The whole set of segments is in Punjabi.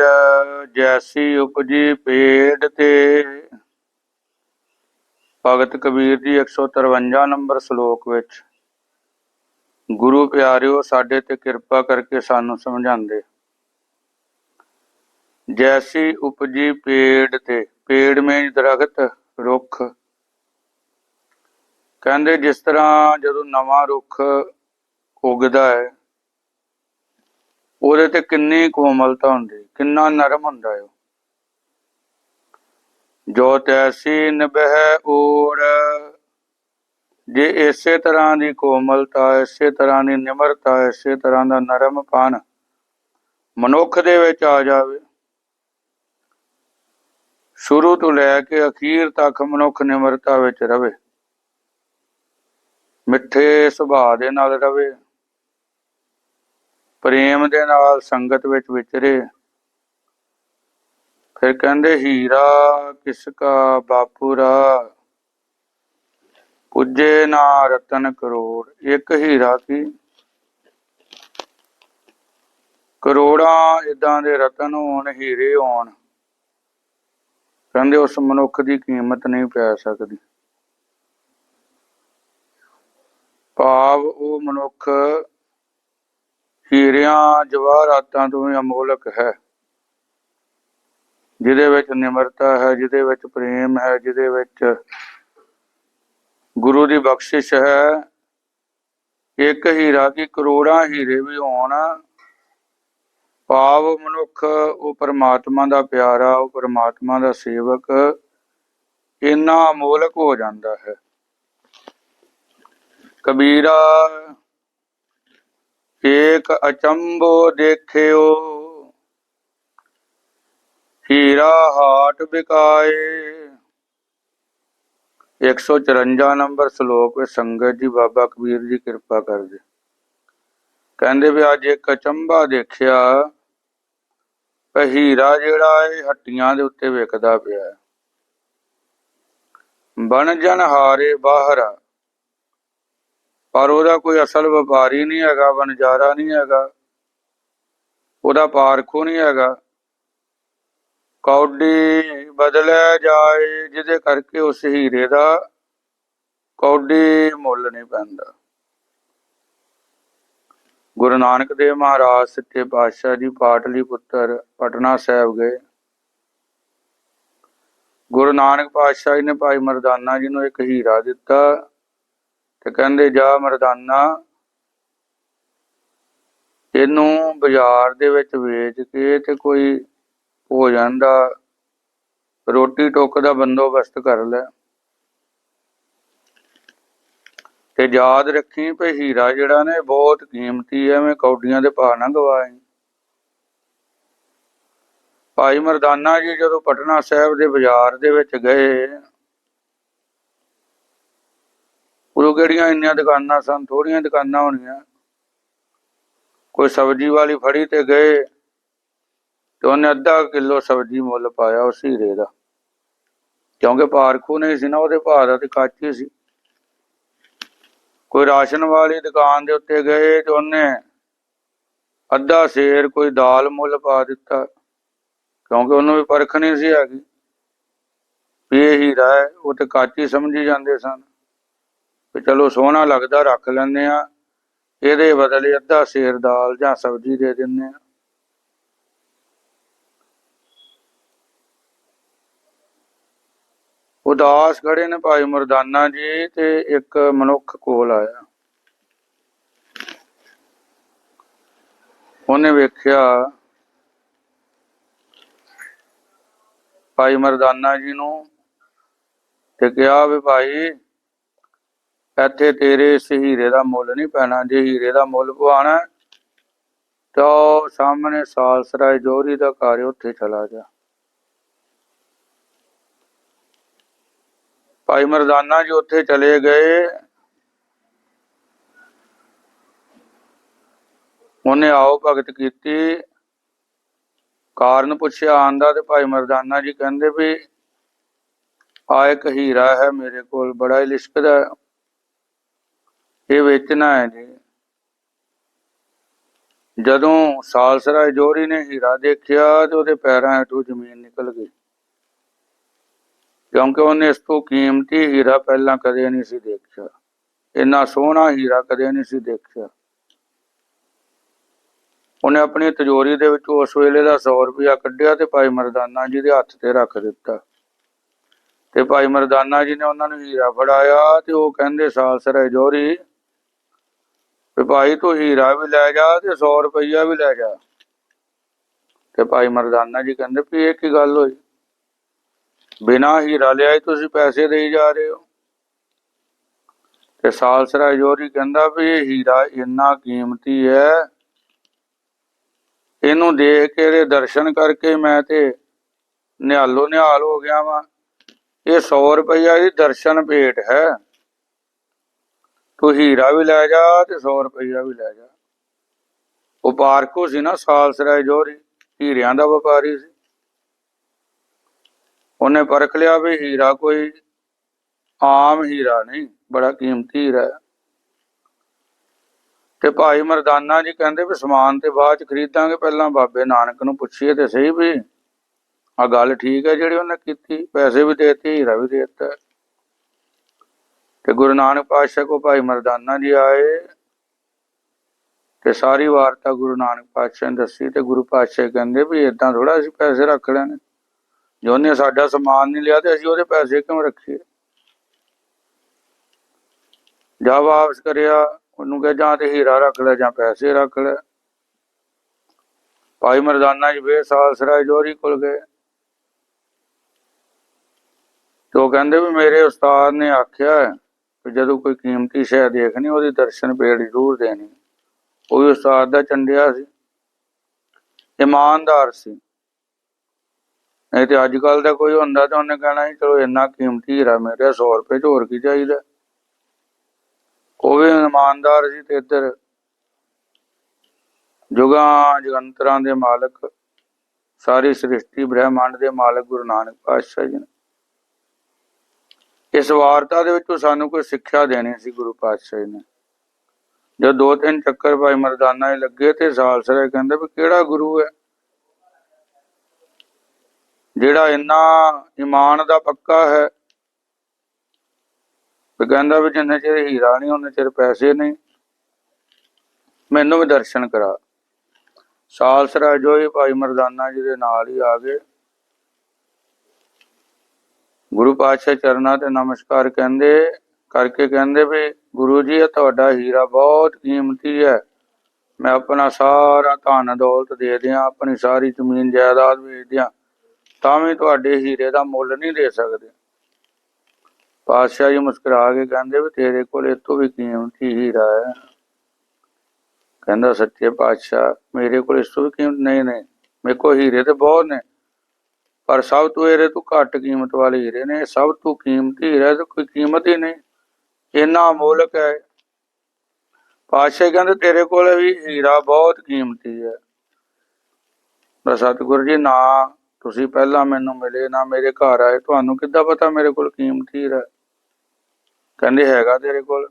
ਕਬੀਰ ਜੈਸੀ ਉਪਜੀ ਪੇੜ ਤੇ ਭਗਤ ਕਬੀਰ ਜੀ 153 ਨੰਬਰ ਸ਼ਲੋਕ ਵਿੱਚ, ਗੁਰੂ ਪਿਆਰਿਓ, ਸਾਡੇ ਤੇ ਕਿਰਪਾ ਕਰਕੇ ਸਾਨੂੰ ਸਮਝਾਉਂਦੇ। ਜੈਸੀ ਉਪਜੀ ਪੇੜ ਤੇ ਪੇੜ ਮੇਂ ਦਰਖਤ ਰੁੱਖ। ਕਹਿੰਦੇ, ਜਿਸ ਤਰ੍ਹਾਂ ਜਦੋਂ ਨਵਾਂ ਰੁੱਖ ਉਗਦਾ ਹੈ ਉਹਦੇ ਤੇ ਕਿੰਨੀ ਕੋਮਲਤਾ ਹੁੰਦੀ, ਕਿੰਨਾ ਨਰਮ ਹੁੰਦਾ ਹੈ ਜੋ ਤੈਸੀ ਨਿਭੈ ਓੜ ਜੇ ਇਸੇ ਤਰ੍ਹਾਂ ਦੀ ਕੋਮਲਤਾ, ਇਸੇ ਤਰ੍ਹਾਂ ਦੀ ਨਿਮਰਤਾ, ਇਸੇ ਤਰ੍ਹਾਂ ਦਾ ਨਰਮਪਨ ਮਨੁੱਖ ਦੇ ਵਿੱਚ ਆ ਜਾਵੇ, ਸ਼ੁਰੂ ਤੋਂ ਲੈ ਕੇ ਅਖੀਰ ਤੱਕ ਮਨੁੱਖ ਨਿਮਰਤਾ ਵਿੱਚ ਰਵੇ। ਮਿੱਠੇ ਸੁਭਾਅ ਦੇ ਨਾਲ ਰਵੇ। ਪ੍ਰੇਮ ਦੇ ਨਾਲ ਸੰਗਤ ਵਿੱਚ ਵਿਚਰੇ। ਫਿਰ ਕਹਿੰਦੇ, ਹੀਰਾ ਕਿਸ ਕਾ ਬਾਪੂਰਾ? ਪੁੱਜੇ ਨਾ ਰਤਨ ਕਰੋੜ। ਇੱਕ ਹੀਰਾ ਕੀ ਕਰੋੜਾਂ ਇਦਾਂ ਦੇ ਰਤਨ ਹੋਣ, ਹੀਰੇ ਹੋਣ। ਕਹਿੰਦੇ, ਉਸ ਮਨੁੱਖ ਦੀ ਕੀਮਤ ਨਹੀਂ ਪੈ ਸਕਦੀ। ਭਾਵ ਉਹ ਮਨੁੱਖ ਹੀਰਿਆਂ, ਜਵਾਹਰਾਤਾਂ ਤੋਂ ਵੀ ਅਮੋਲਕ ਹੈ। ਜਿਹਦੇ ਵਿੱਚ ਨਿਮਰਤਾ ਹੈ, ਜਿਹਦੇ ਵਿੱਚ ਪ੍ਰੇਮ ਹੈ, ਜਿਹਦੇ ਵਿੱਚ ਗੁਰੂ ਦੀ ਬਖਸ਼ਿਸ਼ ਹੈ। ਇੱਕ ਹੀਰਾ ਕੀ ਕਰੋੜਾਂ ਹੀਰੇ ਵੀ ਹੋਣ। ਭਾਵ ਮਨੁੱਖ, ਉਹ ਪਰਮਾਤਮਾ ਦਾ ਪਿਆਰਾ, ਉਹ ਪਰਮਾਤਮਾ ਦਾ ਸੇਵਕ, ਇੰਨਾ ਅਮੋਲਕ ਹੋ ਜਾਂਦਾ ਹੈ। ਕਬੀਰਾ ਏਕ ਅਚੰਭੋ ਦੇਖਿਓ, ਹੀਰਾ ਹਾਟ ਬਿਕਾਏ। 154 ਨੰਬਰ ਸ਼ਲੋਕ ਵਿੱਚ ਸੰਗਤ ਜੀ ਬਾਬਾ ਕਬੀਰ ਜੀ ਕਿਰਪਾ ਕਰਦੇ। ਕਹਿੰਦੇ ਵੀ ਅੱਜ ਇੱਕ ਅਚੰਭਾ ਦੇਖਿਆ ਹੀਰਾ ਜਿਹੜਾ ਇਹ ਹੱਟੀਆਂ ਦੇ ਉੱਤੇ ਵਿਕਦਾ ਪਿਆ। ਬਣ ਜਨ ਹਾਰੇ ਬਾਹਰ ਪਰ ਉਹਦਾ ਕੋਈ ਅਸਲ ਵਪਾਰੀ ਨਹੀਂ ਹੈਗਾ, ਵਣਜਾਰਾ ਨਹੀਂ ਹੈਗਾ। ਉਹਦਾ ਪਾਰਖੂ ਨਹੀਂ ਹੈਗਾ। ਕੌਡੀ ਬਦਲਿਆ ਜਾਏ, ਜਿਹਦੇ ਕਰਕੇ ਉਸ ਹੀਰੇ ਦਾ ਕੌਡੀ ਮੁੱਲ ਨਹੀਂ ਪੈਂਦਾ। ਗੁਰੂ ਨਾਨਕ ਦੇਵ ਮਹਾਰਾਜ ਸੱਚੇ ਪਾਤਸ਼ਾਹ ਜੀ, ਪਾਟਲੀ ਪੁੱਤਰ ਪਟਨਾ ਸਾਹਿਬ ਗਏ। ਗੁਰੂ ਨਾਨਕ ਪਾਤਸ਼ਾਹ ਜੀ ਨੇ ਭਾਈ ਮਰਦਾਨਾ ਜੀ ਨੂੰ ਇੱਕ ਹੀਰਾ ਦਿੱਤਾ। ਤੇ ਕਹਿੰਦੇ, ਜਾ ਮਰਦਾਨਾ ਇਹਨੂੰ ਬਾਜ਼ਾਰ ਦੇ ਵਿੱਚ ਵੇਚ ਕੇ ਤੇ ਕੋਈ ਭੋਜਨ ਦਾ, ਰੋਟੀ ਟੋਕ ਦਾ ਬੰਦੋਬਸਤ ਕਰ ਲੈ। ਤੇ ਯਾਦ ਰੱਖੀ ਭਈ ਹੀਰਾ ਜਿਹੜਾ ਨੇ ਬਹੁਤ ਕੀਮਤੀ ਐ ਐਵੇਂ ਕੌਡੀਆਂ ਦੇ ਭਾਅ ਨਾ ਗਵਾਏ। ਭਾਈ ਮਰਦਾਨਾ ਜੀ ਜਦੋਂ ਪਟਨਾ ਸਾਹਿਬ ਦੇ ਬਾਜ਼ਾਰ ਦੇ ਵਿੱਚ ਗਏ ਉਦੋਂ ਕਿਹੜੀਆਂ ਇੰਨੀਆਂ ਦੁਕਾਨਾਂ ਸਨ? ਥੋੜੀਆਂ ਦੁਕਾਨਾਂ ਹੋਣੀਆਂ। ਕੋਈ ਸਬਜ਼ੀ ਵਾਲੀ ਫੜੀ ਤੇ ਗਏ ਤੇ ਉਹਨੇ ਅੱਧਾ ਕਿਲੋ ਸਬਜ਼ੀ ਮੁੱਲ ਪਾਇਆ ਉਸ ਹੀਰੇ ਦਾ। ਕਿਉਂਕਿ ਪਾਰਖੂ ਨਹੀਂ ਸੀ ਨਾ, ਉਹਦੇ ਭਾਅ ਦਾ ਤੇ ਕਾਚੀ ਸੀ। ਕੋਈ ਰਾਸ਼ਨ ਵਾਲੀ ਦੁਕਾਨ ਦੇ ਉੱਤੇ ਗਏ ਤੇ ਉਹਨੇ ਅੱਧਾ ਸ਼ੇਰ ਕੋਈ ਦਾਲ ਮੁੱਲ ਪਾ ਦਿੱਤਾ। ਕਿਉਂਕਿ ਉਹਨੂੰ ਵੀ ਪਰਖ ਨਹੀਂ ਸੀ ਹੈਗੀ ਇਹ ਹੀਰਾ ਹੈ, ਉਹ ਤੇ ਕਾਚੀ ਸਮਝੀ ਜਾਂਦੇ ਸਨ। ਵੀ ਚਲੋ ਸੋਹਣਾ ਲੱਗਦਾ, ਰੱਖ ਲੈਂਦੇ ਆ ਇਹਦੇ ਬਦਲੇ ਅੱਧਾ ਸ਼ੇਰ ਦਾਲ ਜਾਂ ਸਬਜ਼ੀ ਦੇ ਦਿੰਦੇ ਆ ਉਦਾਸ ਖੜੇ ਨੇ ਭਾਈ ਮਰਦਾਨਾ ਜੀ ਤੇ ਇੱਕ ਮਨੁੱਖ ਕੋਲ ਆਇਆ। ਉਹਨੇ ਵੇਖਿਆ ਭਾਈ ਮਰਦਾਨਾ ਜੀ ਨੂੰ ਤੇ ਕਿਹਾ ਵੀ ਭਾਈ ਇੱਥੇ ਤੇਰੇ ਇਸ ਹੀਰੇ ਦਾ ਮੁੱਲ ਨਹੀਂ ਪੈਣਾ। ਜੇ ਹੀਰੇ ਦਾ ਮੁੱਲ ਪਵਾਣਾ ਤਾਂ ਉਹ ਸਾਹਮਣੇ ਸਾਲਸਰਾਏ ਜੋਰੀ ਦਾ ਘਰ ਉੱਥੇ ਚਲਾ ਜਾ। ਭਾਈ ਮਰਦਾਨਾ ਜੀ ਉੱਥੇ ਚਲੇ ਗਏ। ਉਹਨੇ ਆਓ ਭਗਤ ਕੀਤੀ। ਕਾਰਨ ਪੁੱਛਿਆ ਆਂਦਾ ਤੇ ਭਾਈ ਮਰਦਾਨਾ ਜੀ ਕਹਿੰਦੇ ਵੀ ਆ ਇੱਕ ਹੀਰਾ ਹੈ ਮੇਰੇ ਕੋਲ, ਬੜਾ ਹੀ ਲਿਸ਼ਕਦਾ ਹੈ। ਇਹ ਵੇਚਣਾ ਹੈ ਜੀ। ਜਦੋਂ ਸਾਲਸਰਾ ਜੋਰੀ ਨੇ ਹੀਰਾ ਦੇਖਿਆ ਤੇ ਉਹਦੇ ਪੈਰਾਂ ਹੇਠੋਂ ਜ਼ਮੀਨ ਨਿਕਲ ਗਈ। ਕਿਉਂਕਿ ਉਹਨੇ ਇਸ ਤੋਂ ਕੀਮਤੀ ਹੀਰਾ ਪਹਿਲਾਂ ਕਦੇ ਨਹੀਂ ਸੀ ਦੇਖਿਆ। ਇੰਨਾ ਸੋਹਣਾ ਹੀਰਾ ਕਦੇ ਨਹੀਂ ਸੀ ਦੇਖਿਆ। ਉਹਨੇ ਆਪਣੀ ਤਿਜੋਰੀ ਦੇ ਵਿੱਚ ਉਸ ਵੇਲੇ ਦਾ 100 ਰੁਪਇਆ ਕੱਢਿਆ ਤੇ ਭਾਈ ਮਰਦਾਨਾ ਜੀ ਦੇ ਹੱਥ ਤੇ ਰੱਖ ਦਿੱਤਾ। ਤੇ ਭਾਈ ਮਰਦਾਨਾ ਜੀ ਨੇ ਉਹਨਾਂ ਨੂੰ ਹੀਰਾ ਫੜਾਇਆ ਤੇ ਉਹ ਕਹਿੰਦੇ, ਸਾਲਸਰਾ ਜੋਰੀ ਵੀ ਭਾਈ ਤੂੰ ਹੀਰਾ ਵੀ ਲੈ ਜਾ ਤੇ 100 ਰੁਪਈਆ ਵੀ ਲੈ ਜਾ ਤੇ ਭਾਈ ਮਰਦਾਨਾ ਜੀ ਕਹਿੰਦੇ ਵੀ ਇਹ ਕੀ ਗੱਲ ਹੋਈ? ਬਿਨਾ ਹੀਰਾ ਲਿਆਏ ਤੁਸੀਂ ਪੈਸੇ ਦੇਈ ਜਾ ਰਹੇ ਹੋ। ਤੇ ਸਾਲਸਰਾ ਜੋਰੀ ਕਹਿੰਦਾ ਵੀ ਇਹ ਹੀਰਾ ਇੰਨਾ ਕੀਮਤੀ ਹੈ। ਇਹਨੂੰ ਦੇਖ ਕੇ ਇਹਦੇ ਦਰਸ਼ਨ ਕਰਕੇ ਮੈਂ ਤੇ ਨਿਹਾਲੋ ਨਿਹਾਲ ਹੋ ਗਿਆ ਵਾਂ। ਇਹ 100 ਰੁਪਈਆ ਦੀ ਦਰਸ਼ਨ ਭੇਟ ਹੈ। ਤੂੰ ਹੀਰਾ ਵੀ ਲੈ ਜਾ ਤੇ 100 ਰੁਪਈਆ ਵੀ ਲੈ ਜਾ। ਉਹ ਪਾਰਕੋ ਸੀ ਨਾ ਸਾਲਸਰਾਏ ਜੋਰੀ ਹੀਰਿਆਂ ਦਾ ਵਪਾਰੀ ਸੀ। ਉਹਨੇ ਪਰਖ ਲਿਆ ਵੀ ਹੀਰਾ ਕੋਈ ਆਮ ਹੀਰਾ ਨਹੀਂ, ਬੜਾ ਕੀਮਤੀ ਹੀਰਾ ਹੈ। ਤੇ ਭਾਈ ਮਰਦਾਨਾ ਜੀ ਕਹਿੰਦੇ ਵੀ ਸਮਾਨ ਤੇ ਬਾਅਦ ਚ ਖਰੀਦਾਂਗੇ, ਪਹਿਲਾਂ ਬਾਬੇ ਨਾਨਕ ਨੂੰ ਪੁੱਛੀਏ ਤੇ ਸਹੀ ਵੀ ਆ ਗੱਲ ਠੀਕ ਹੈ ਜਿਹੜੀ ਉਹਨੇ ਕੀਤੀ, ਪੈਸੇ ਵੀ ਦੇਤੇ, ਹੀਰਾ ਵੀ ਦੇਤਾ। ਤੇ ਗੁਰੂ ਨਾਨਕ ਪਾਤਸ਼ਾਹ ਕੋ ਭਾਈ ਮਰਦਾਨਾ ਜੀ ਆਏ ਤੇ ਸਾਰੀ ਵਾਰਤਾ ਗੁਰੂ ਨਾਨਕ ਪਾਤਸ਼ਾਹ ਨੇ ਦੱਸੀ ਤੇ ਗੁਰੂ ਪਾਤਸ਼ਾਹ ਕਹਿੰਦੇ ਵੀ ਇਦਾਂ ਥੋੜਾ ਅਸੀਂ ਪੈਸੇ ਰੱਖ ਲੈਣੇ। ਜੋ ਉਹਨੇ ਸਾਡਾ ਸਮਾਨ ਨਹੀਂ ਲਿਆ ਤੇ ਅਸੀਂ ਉਹਦੇ ਪੈਸੇ ਕਿਉਂ ਰੱਖੀਏ? ਜਾ ਵਾਪਸ ਕਰਿਆ, ਉਹਨੂੰ ਕਿਹਾ ਜਾਂ ਤੇ ਹੀਰਾ ਰੱਖ ਲੈ ਜਾਂ ਪੈਸੇ ਰੱਖ ਲੈ। ਭਾਈ ਮਰਦਾਨਾ ਜੀ ਫੇਰ ਸਾਲਸਰਾਏ ਜੋਰੀ ਕੋਲ ਗਏ। ਤੇ ਉਹ ਕਹਿੰਦੇ ਵੀ ਮੇਰੇ ਉਸਤਾਦ ਨੇ ਆਖਿਆ ਕਿ ਜਦੋਂ ਕੋਈ ਕੀਮਤੀ ਸ਼ੈ ਦੇਖਣੀ, ਉਹਦੀ ਦਰਸ਼ਨ ਪੇੜ ਜ਼ਰੂਰ ਦੇਣੀ। ਉਹ ਵੀ ਉਸਤਾਦ ਦਾ ਚੰਡਿਆ ਸੀ। ਇਮਾਨਦਾਰ ਸੀ। ਨਹੀਂ ਤੇ ਅੱਜ ਕੱਲ ਦਾ ਕੋਈ ਹੁੰਦਾ ਤਾਂ ਉਹਨੇ ਕਹਿਣਾ ਸੀ, ਚਲੋ ਇੰਨਾ ਕੀਮਤੀ ਹੀਰਾ ਮੇਰੇ 100 ਰੁਪਏ ਚ ਹੋਰ ਕੀ ਚਾਹੀਦਾ? ਉਹ ਵੀ ਇਮਾਨਦਾਰ ਸੀ ਤੇ ਇੱਧਰ ਜੁਗਾਂ, ਜਗੰਤਰਾਂ ਦੇ ਮਾਲਕ, ਸਾਰੀ ਸ੍ਰਿਸ਼ਟੀ ਬ੍ਰਹਿਮੰਡ ਦੇ ਮਾਲਕ ਗੁਰੂ ਨਾਨਕ ਪਾਤਸ਼ਾਹ ਜੀ ਨੇ। ਇਸ ਵਾਰਤਾ ਦੇ ਵਿੱਚੋਂ ਸਾਨੂੰ ਕੋਈ ਸਿੱਖਿਆ ਦੇਣੀ ਸੀ ਗੁਰੂ ਪਾਤਸ਼ਾਹ ਜੀ ਨੇ। ਜਦ ਦੋ ਤਿੰਨ ਚੱਕਰ ਭਾਈ ਮਰਦਾਨਾ ਹੀ ਲੱਗੇ ਤੇ ਸਾਲਸਰੇ ਕਹਿੰਦੇ ਵੀ ਕਿਹੜਾ ਗੁਰੂ ਹੈ? ਜਿਹੜਾ ਇੰਨਾ ਇਮਾਨ ਦਾ ਪੱਕਾ ਹੈ। ਤੇ ਕਹਿੰਦਾ ਵੀ ਜਿੰਨੇ ਚਿਰ ਹੀਰਾ ਨਹੀਂ, ਉਹਨੇ ਚਿਰ ਪੈਸੇ ਨਹੀਂ। ਮੈਨੂੰ ਵੀ ਦਰਸ਼ਨ ਕਰਾ। ਸਾਲਸਰਾ ਜੋ ਹੀ ਭਾਈ ਮਰਦਾਨਾ ਜੀ ਦੇ ਨਾਲ ਹੀ ਆ ਗਏ। ਗੁਰੂ ਪਾਤਸ਼ਾਹ ਚਰਨਾਂ ਤੇ ਨਮਸਕਾਰ ਕਹਿੰਦੇ, ਕਰਕੇ ਕਹਿੰਦੇ ਵੀ ਗੁਰੂ ਜੀ, ਇਹ ਤੁਹਾਡਾ ਹੀਰਾ ਬਹੁਤ ਕੀਮਤੀ ਹੈ। ਮੈਂ ਆਪਣਾ ਸਾਰਾ ਧਨ ਦੌਲਤ ਦੇ ਦਿਆਂ, ਆਪਣੀ ਸਾਰੀ ਜ਼ਮੀਨ ਜਾਇਦਾਦ ਵੇਚ ਦਿਆਂ, ਤਾਂ ਵੀ ਤੁਹਾਡੇ ਹੀਰੇ ਦਾ ਮੁੱਲ ਨਹੀਂ ਦੇ ਸਕਦੇ। ਪਾਤਸ਼ਾਹ ਜੀ ਮੁਸਕਰਾ ਕੇ ਕਹਿੰਦੇ ਵੀ ਤੇਰੇ ਕੋਲ ਇਹ ਤੋਂ ਵੀ ਕੀਮਤੀ ਹੀਰਾ ਹੈ। ਕਹਿੰਦਾ, ਸੱਚੇ ਪਾਤਸ਼ਾਹ, ਮੇਰੇ ਕੋਲ ਇਸ ਤੋਂ ਵੀ ਕੀਮਤ ਨਹੀਂ ਨਹੀਂ ਮੇਰੇ ਕੋਲ ਹੀਰੇ ਤੇ ਬਹੁਤ ਨੇ। ਪਰ ਸਭ ਤੋਂ ਇਹਦੇ ਤੋਂ ਘੱਟ ਕੀਮਤ ਵਾਲੇ ਹੀਰੇ ਨੇ, ਸਭ ਤੋਂ ਕੀਮਤੀ ਹੀਰਾ ਤੇ ਕੋਈ ਕੀਮਤ ਹੀ ਨਹੀਂ। ਇੰਨਾ ਅਮੋਲਕ ਹੈ। ਪਾਤਸ਼ਾਹ ਕਹਿੰਦੇ ਤੇਰੇ ਕੋਲ ਵੀ ਹੀਰਾ ਬਹੁਤ ਕੀਮਤੀ ਹੈ। ਤਾਂ ਸਤਿਗੁਰੂ ਜੀ, ਨਾ ਤੁਸੀਂ ਪਹਿਲਾਂ ਮੈਨੂੰ ਮਿਲੇ, ਨਾ ਮੇਰੇ ਘਰ ਆਏ। ਤੁਹਾਨੂੰ ਕਿੱਦਾਂ ਪਤਾ ਮੇਰੇ ਕੋਲ ਕੀਮਤੀ ਹੀਰਾ ਕਹਿੰਦੇ ਹੈਗਾ ਤੇਰੇ ਕੋਲ।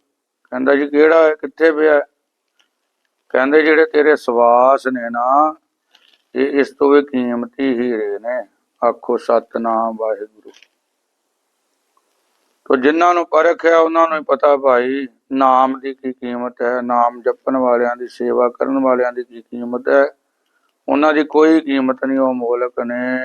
ਕਹਿੰਦਾ ਜੀ, ਕਿਹੜਾ ਹੈ? ਕਿੱਥੇ ਪਿਆ ਕਹਿੰਦੇ ਜਿਹੜੇ ਤੇਰੇ ਸਵਾਸ ਨੇ ਨਾ, ਇਹ ਇਸ ਤੋਂ ਵੀ ਕੀਮਤੀ ਹੀਰੇ ਨੇ। ਆਖੋ, ਸਤਨਾਮ ਵਾਹਿਗੁਰੂ। ਤੋ ਜਿਨ੍ਹਾਂ ਨੂੰ ਪਰਖ ਹੈ, ਉਹਨਾਂ ਨੂੰ ਹੀ ਪਤਾ ਭਾਈ, ਨਾਮ ਦੀ ਕੀ ਕੀਮਤ ਹੈ, ਨਾਮ ਜਪਣ ਵਾਲਿਆਂ ਦੀ ਸੇਵਾ ਕਰਨ ਵਾਲਿਆਂ ਦੀ ਕੀ ਕੀਮਤ ਹੈ। ਉਹਨਾਂ ਦੀ ਕੋਈ ਕੀਮਤ ਨਹੀਂ, ਉਹ ਮੋਲਕ ਨੇ।